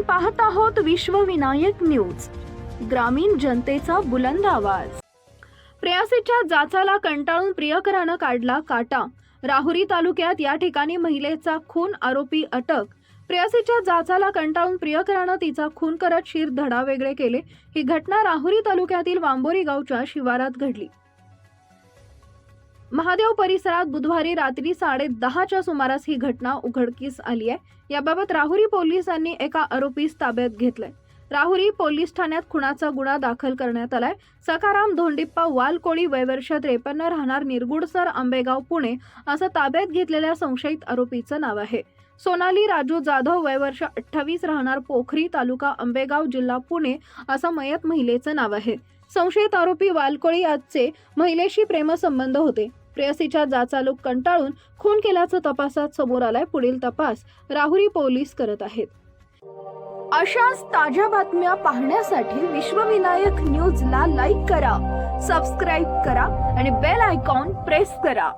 पाहत आहोत विश्वविनायक न्यूज ग्रामीण जनतेचा बुलंद आवाज. प्रेयसीच्या जाचाला कंटाळून प्रियकरानं काढला काटा. राहुरी तालुक्यात या ठिकाणी महिलेचा खून आरोपी अटक. प्रेयसीच्या जाचाला कंटाळून प्रियकरानं तिचा खून करत शिर धडा वेगळे केले. ही घटना राहुरी तालुक्यातील वांबोरी गावच्या शिवारात घडली. महादेव परिसरात बुधवारी रात्री साडे दहाच्या सुमारास ही घटना उघडकीस आली आहे. याबाबत राहुरी पोलिसांनी एका आरोपीस ताब्यात घेतलंय. राहुरी पोलीस ठाण्यात खुणाचा गुन्हा दाखल करण्यात आलाय. सकाराम धोंडिप्पा वालकोळी वयवर्ष त्रेपन्न राहणार निरगुडसर आंबेगाव पुणे असं ताब्यात घेतलेल्या संशयित आरोपीचं नाव आहे. सोनाली राजू जाधव वयवर्ष अठ्ठावीस राहणार पोखरी तालुका आंबेगाव जिल्हा पुणे असं मयत महिलेचं नाव आहे. संशयित आरोपी वालकोळी आजचे महिलेशी प्रेमसंबंध होते. प्रेयसीच्या जाचालूक कंटाळून खून केल्याचं तपासात समोर आलाय पुढील तपास. राहुरी पोलीस करत आहेत. अशाच ताज्या बातम्या पाहण्यासाठी विश्वविनायक न्यूजला लाईक करा सबस्क्राईब करा आणि बेल आयकॉन प्रेस करा.